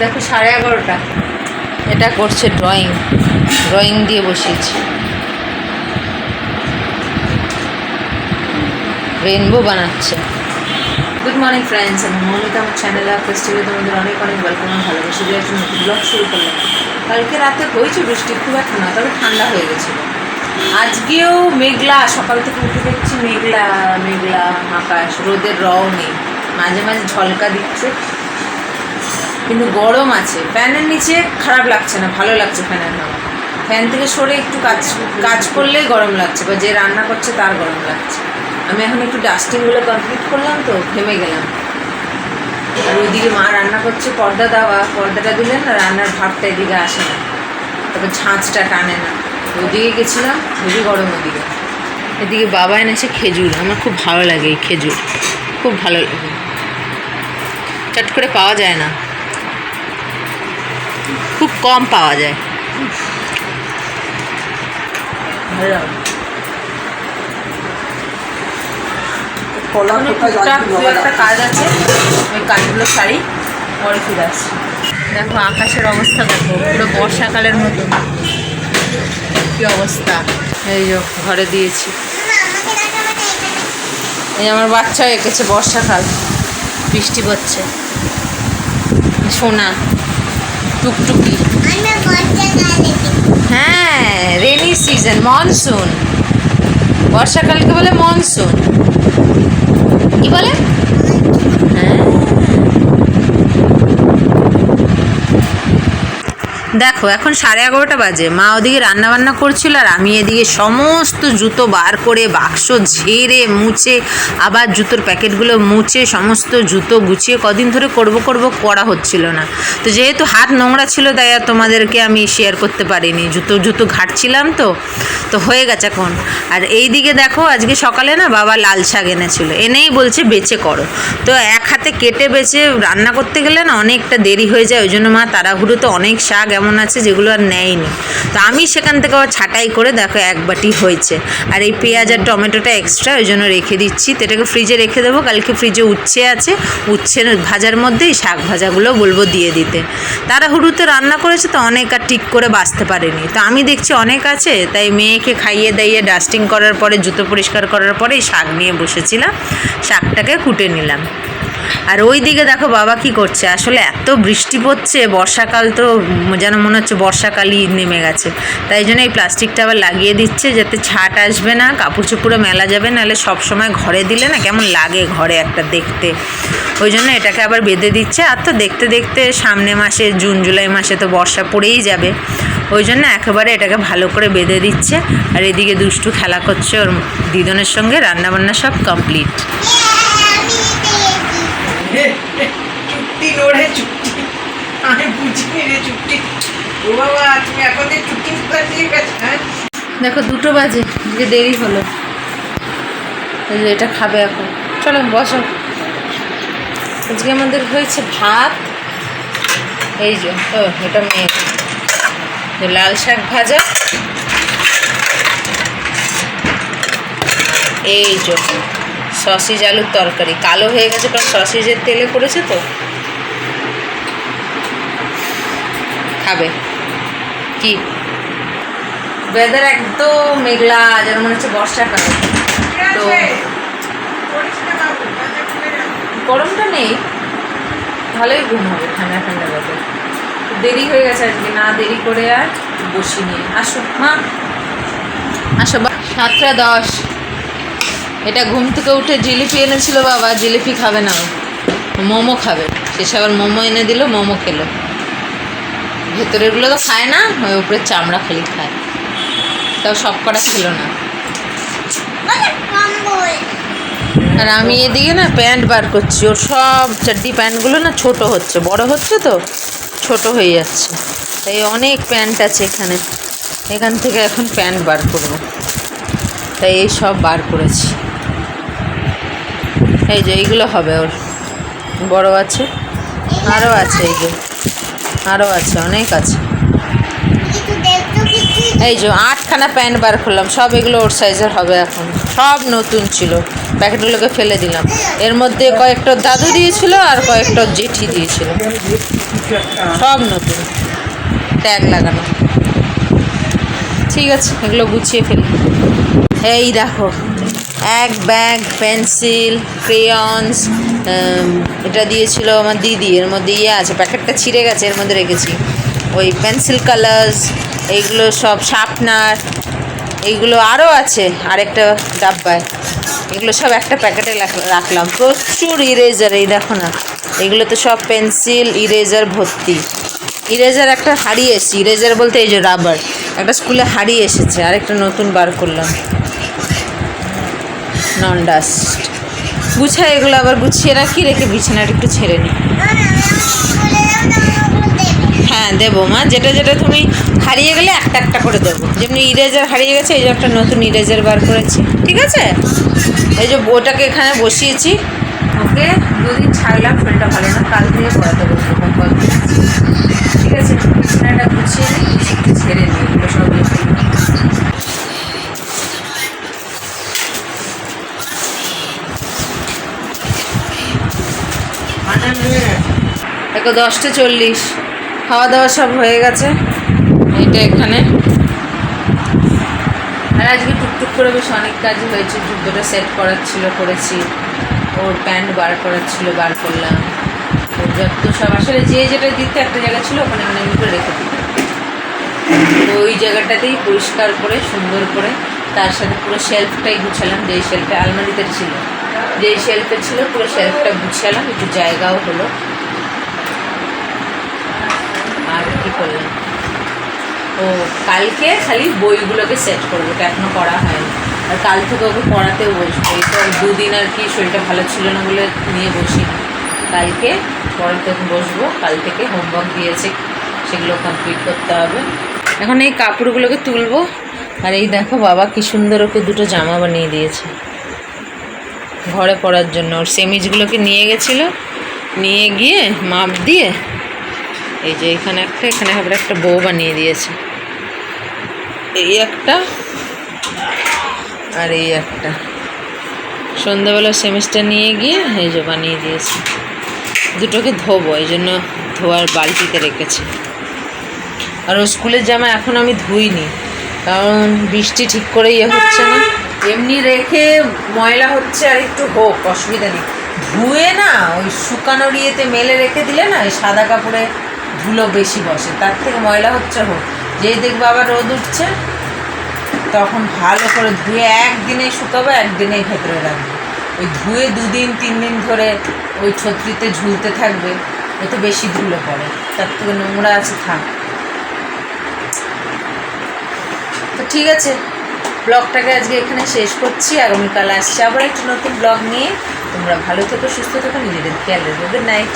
দেখো সাড়ে এগারোটা। এটা করছে ড্রয়িং ড্রয়িং দিয়ে বসিয়েছি। রেনবো বানাচ্ছে। গুড মর্নিং ফ্রেন্ডস আমি মৌমিতা, আমার চ্যানেলে ফেস্টিভ্যালে তোমাদের অনেক অনেক ওয়েলকাম আর ভালোবাসি দিয়ে একটা নতুন ব্লগ শুরু করলাম। কালকে রাতে হয়েছে বৃষ্টি, খুব একটা না তবে ঠান্ডা হয়ে গেছিল। আজকেও মেঘলা, সকাল থেকে উঠে দেখছি মেঘলা মেঘলা আকাশ, রোদের রও নেই। মাঝে মাঝে ঝলকা দিচ্ছে। কিন্তু গরম আছে। ফ্যানের নিচে খারাপ লাগছে না, ভালো লাগছে ফ্যানের হাওয়া। ফ্যান থেকে সরে একটু কাজ কাজ করলেই গরম লাগছে, বা যে রান্না করছে তার গরম লাগছে। আমি এখন একটু ডাস্টিংগুলো কমপ্লিট করলাম তো, ঘেমে গেলাম। আর ওইদিকে মা রান্না করছে, পর্দা দেওয়া, পর্দাটা দিলে না, রান্নার ভাবটা এদিকে আসে না। তারপর ঝাঁঝটা টানে না। ওদিকে গেছিলাম খুবই গরম ওদিকে। এদিকে বাবা এনেছে খেজুর, আমার খুব ভালো লাগে এই খেজুর। খুব ভালো লাগে। চট করে পাওয়া যায় না। কম পাওয়া যায়। একটা কাজ আছে ওই কাজগুলো সারি পরে ফিরে আসছি দেখো আকাশের অবস্থা দেখো পুরো বর্ষাকালের মতো। কি অবস্থা? এই যে ঘরে দিয়েছি। এই আমার বাচ্চা এঁকেছে বর্ষাকাল। বৃষ্টি পড়ছে। সোনা টুকটুকি। হ্যাঁ রেনি সিজন মনসুন বর্ষাকালকে বলে মনসুন কি বলে হ্যাঁ দেখো, এখন সাড়ে এগারোটা বাজে। মা ওদিকে রান্না বান্না করছিল আর আমি এদিকে সমস্ত জুতো বার করে বাক্স ঝেড়ে মুছে আবার জুতোর প্যাকেটগুলো মুছে সমস্ত জুতো গুছিয়ে কদিন ধরে করব করব করা হচ্ছিল না। তো যেহেতু হাত নোংরা ছিল, তাই আর তোমাদেরকে আমি শেয়ার করতে পারিনি। জুতো জুতো ঘাটছিলাম তো তো হয়ে গেছে এখন। আর এই দিকে দেখো, আজকে সকালে না বাবা লাল শাক এনেছিল। এনেই বলছে, বেচে করো। তো এক হাতে কেটে বেচে রান্না করতে গেলে না অনেকটা দেরি হয়ে যায়। ওই জন্য মা তাড়াহুড়োতে অনেক শাক এমন আছে যেগুলো আর নেয়নি। তো আমি সেখান থেকে আবার ছাঁটাই করে দেখো এক বাটি হয়েছে। আর এই পেঁয়াজ আর টমেটোটা এক্সট্রা ওই জন্য রেখে দিচ্ছি। তো এটাকে ফ্রিজে রেখে দেবো। কালকে ফ্রিজে উচ্ছে আছে। উচ্ছে ভাজার মধ্যেই শাক ভাজাগুলো বলব দিয়ে দিতে। তারা হুড়ুতে রান্না করেছে তো অনেক আর ঠিক করে বাঁচতে পারেনি। তো আমি দেখছি অনেক আছে, তাই মেয়েকে খাইয়ে দাইয়ে ডাস্টিং করার পরে, জুতো পরিষ্কার করার পরে শাক নিয়ে বসেছিলাম। শাকটাকে কুটে নিলাম। আর ওই দিকে দেখো বাবা কি করছে? আসলে এত বৃষ্টি পড়ছে, বর্ষাকাল তো যেন মনে হচ্ছে বর্ষাকালই নেমে গেছে। তাই জন্য এই প্লাস্টিকটা আবার লাগিয়ে দিচ্ছে, যাতে ছাট আসবে না, কাপড় চোপড়ে মেলা যাবে, নাহলে সব সময় ঘরে দিলে না কেমন লাগে ঘরে একটা দেখতে। ওই জন্য এটাকে আবার বেঁধে দিচ্ছে, আর তো দেখতে দেখতে সামনে মাসে, জুন, জুলাই মাসে তো বর্ষা পড়েই যাবে। ওই জন্য একেবারে এটাকে ভালো করে বেঁধে দিচ্ছে, আর এদিকে দুষ্টু খেলা করছে ওর দিদনের সঙ্গে, রান্নাবান্না সব কমপ্লিট চুক্তি নড়ে চুক্তি। আমি বুঝিনি রে চুক্তি। ও বাবা, তুমি এখন চুক্তি দিয়ে হ্যাঁ? দেখো, দুটো বাজে যে দেরি হলো। এটা খাবে এখন। চলো, বসো। আজকে আমাদের হয়েছে ভাত। এই যে, ও, এটা মেয়ে। লাল শাক ভাজা। এই যে সসিজ আলুর তরকারি। কালো হয়ে গেছে কারণ সসিজের তেলে করেছে তো। খাবে। কি? ওয়েদার একদম মেঘলা যেন মনে হচ্ছে বর্ষাকাল তো গরমটা নেই। ভালোই ঘুম হবে ঠান্ডা ঠান্ডা weather। দেরি হয়ে গেছে আজকে না দেরি করে আর বসি নিয়ে আসো মা। আসো বা সাতটা দশ। এটা ঘুম থেকে উঠে জিলিপি এনেছিল বাবা, জিলিপি খাবে না মোমো খাবে। শেষে আবার মোমো এনে দিল, মোমো খেলো। ভেতরেরগুলো তো খায় না, ওই উপরে চামড়া খালি খায়। তাও সব কটা খেলো না। আর আমি এদিকে না প্যান্ট বার করছি, ওর সব চাড্ডি প্যান্টগুলো না ছোট হচ্ছে, বড় হচ্ছে তো, ছোট হয়ে যাচ্ছে। তাই অনেক প্যান্ট আছে এখানে। এখান থেকে এখন প্যান্ট বার করব। তাই এই সব বার করেছি। এই যে, এইগুলো হবে ওর। বড় আছে আরও আছে এই যে আরও আছে, অনেক আছে। এই যে, আটখানা প্যান্ট বার করলাম, সব এগুলো ওর সাইজের হবে এখন। সব নতুন ছিল, প্যাকেটগুলোকে ফেলে দিলাম। এর মধ্যে কয়েকটা দাদু দিয়েছিল আর কয়েকটা জেঠি দিয়েছিল। সব নতুন ট্যাগ লাগানো। ঠিক আছে, এগুলো গুছিয়ে ফেলি। এই দেখো এক ব্যাগ পেন্সিল ক্রেয়ন্স এটা দিয়েছিল আমার দিদি। এর মধ্যে ইয়ে আছে, প্যাকেটটা ছিঁড়ে গেছে, এর মধ্যে রেখেছি। ওই পেন্সিল কালার্স এইগুলো সব শার্পনার এইগুলো আরও আছে আরেকটা ডাব্বায়। এগুলো সব একটা প্যাকেটে রাখ- রাখলাম। প্রচুর ইরেজার এই দেখো না। এগুলো তো সব পেন্সিল ইরেজার ভর্তি। ইরেজার একটা হারিয়ে এসেছি ইরেজার বলতে এই যে রাবার একটা স্কুলে হারিয়ে এসেছে, আরেকটা নতুন বার করলাম। নন ডাস্ট গুছায় এগুলো আবার গুছিয়ে রাখি, রেখে বিছানাটা একটু ছেড়ে নিই হ্যাঁ দেবো মা। যেটা যেটা তুমি হারিয়ে গেলে একটা একটা করে দেবো। যেমনি ইরেজার হারিয়ে গেছে, এই যে একটা নতুন ইরেজার বার করেছি। ঠিক আছে? এই যে ওটাকে এখানে বসিয়েছি। ওকে, দুদিন ছাড়লাম, শরীরটা ভালো না। কাল থেকে পড়াতে হোমওয়ার্ক ঠিক আছে? বিছানাটা গুছিয়ে নিই ছেড়ে নিই সব দেখো, দশটা চল্লিশ। খাওয়া দাওয়া সব হয়ে গেছে। এইটা এখানে। আর আজকে টুকটুক করে বেশ অনেক কাজই হয়েছে। জুতোটা সেট করার ছিল, করেছি। ওর প্যান্ট বার করার ছিল, বার করলাম। ওর যত সব আসলে যে যেটা দিতে একটা জায়গা ছিল, ওখানে মানে আমি করে রেখে দিই তো ওই জায়গাটাতেই পরিষ্কার করে, সুন্দর করে, তার সাথে পুরো শেলফটাই গুছালাম, যেই শেলফে আলমারিতে ছিল। যেই শেলফে ছিল, পুরো শেলফটা গুছালাম, একটু জায়গাও হলো। আর কি করলাম? ও, কালকে খালি বইগুলোকে সেট করব, ওটা এখনও করা হয়নি। আর কাল থেকে ওকে পড়াতেও বসবো। এই তো দুদিন আর কি শরীরটা ভালো ছিল না বলে নিয়ে বসি কালকে পড়াতে বসবো। কাল থেকে হোমওয়ার্ক দিয়েছে, সেগুলো কমপ্লিট করতে হবে। এখন এই কাপড়গুলোকে তুলবো। আর এই দেখো বাবা, কি সুন্দর ওকে দুটো জামা বানিয়ে দিয়েছে। ঘরে পরার জন্য। ওর সেমিজগুলোকে নিয়ে গেছিল। নিয়ে গিয়ে মাপ দিয়ে এই যে এখানে একটা, এখানে আবার একটা বউ বানিয়ে দিয়েছে। এই একটা আর এই একটা। সন্ধ্যাবেলা সেমিস্টার নিয়ে গিয়ে এই যে বানিয়ে দিয়েছে। দুটোকে ধোবো, এই জন্য ধোয়ার বালতিতে রেখেছি। আর ও স্কুলের জামা এখন আমি ধুইনি, কারণ বৃষ্টি ঠিক করে ইয়ে হচ্ছে না। এমনি রেখে ময়লা হচ্ছে আর একটু হোক, অসুবিধা নেই। ধুয়ে না ওই শুকানোর ইয়েতে মেলে রেখে দিলে না ওই সাদা কাপড়ে ধুলো বেশি বসে, তার থেকে ময়লা হচ্ছে হোক। যেই দেখবে আবার রোদ উঠছে, তখন ভালো করে ধুয়ে একদিনে শুকাবো, একদিনেই ভেতরে রাখব। ওই ধুয়ে দুদিন তিন দিন ধরে ওই ছত্রিতে ঝুলতে থাকবে ওতে বেশি ধুলো পড়ে, তার থেকে নোংরা আছে থাক। তো ঠিক আছে ব্লগটাকে আজকে এখানে শেষ করছি আগামীকাল আসছে আবার একটা নতুন ব্লগ নিয়ে। তোমরা ভালো থেকো, সুস্থ থেকো, নিজেদের খেয়াল রাখবে গুড নাইট